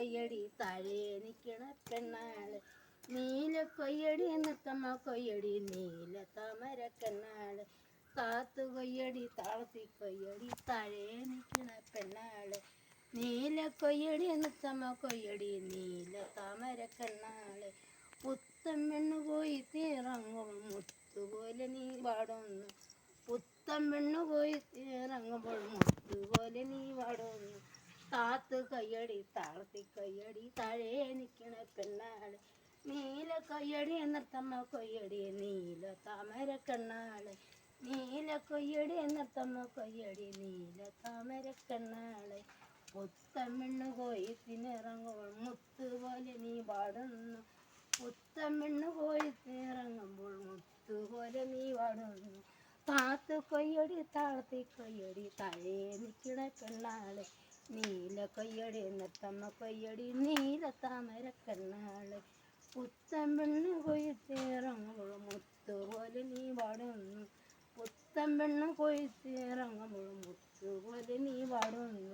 കൊയ്യടി താഴെ നിൽക്കണ പെണ്ണാൾ. നീല കൊയ്യടി നൃത്തമ്മ കൊയ്യടി നീല താമര കണ്ണാൾ. കാത്തു കൊയ്യടി താളത്തി കൊയ്യടി താഴെ നിൽക്കണ പെണ്ണാൾ. നീല കൊയ്യടി നൃത്തമ്മ കൊയ്യടി നീല താമര കണ്ണാൾ. പുത്തം പെണ്ണു പോയി തീറങ്ങും മുത്തുപോലെ നീ പാടുന്നു. പുത്തം പെണ്ണു പോയി ഇറങ്ങുമ്പോൾ മുത്തുപോലെ നീ പാടുന്നു കാത്ത് കയ്യടി താളത്തി കയ്യടി താഴെ നിൽക്കണ പെണ്ണാൾ. നീല കൊയ്യടി നിർത്തമ്മ കൊയ്യടി നീല താമര കണ്ണാൾ. നീല കൊയ്യടി നിർത്തമ്മ കൊയ്യടി നീല താമര കണ്ണാൾ. പുത്തൻ കോയത്തിനിറങ്ങുമ്പോൾ മുത്തു പോലെ നീ പാടുന്നു. പുത്തൻ കോയത്തിനിറങ്ങുമ്പോൾ മുത്തു പോലെ നീ പാടുന്നു. കാത്തു കൊയ്യടി താളത്തി കൊയ്യടി താഴെ നിൽക്കണ പെണ്ണാൾ. നീല കൊയ്യടി നത്തമ്മ കൊയ്യടി നീല താമര കണ്ണാൾ. പെണ്ണ് കൊയ്ത്തിറങ്ങുമ്പോൾ മുത്തുപോലെ നീ പാടുന്നു. പുത്തൻ പെണ്ണ് മുത്തുപോലെ നീ പാടുന്നു.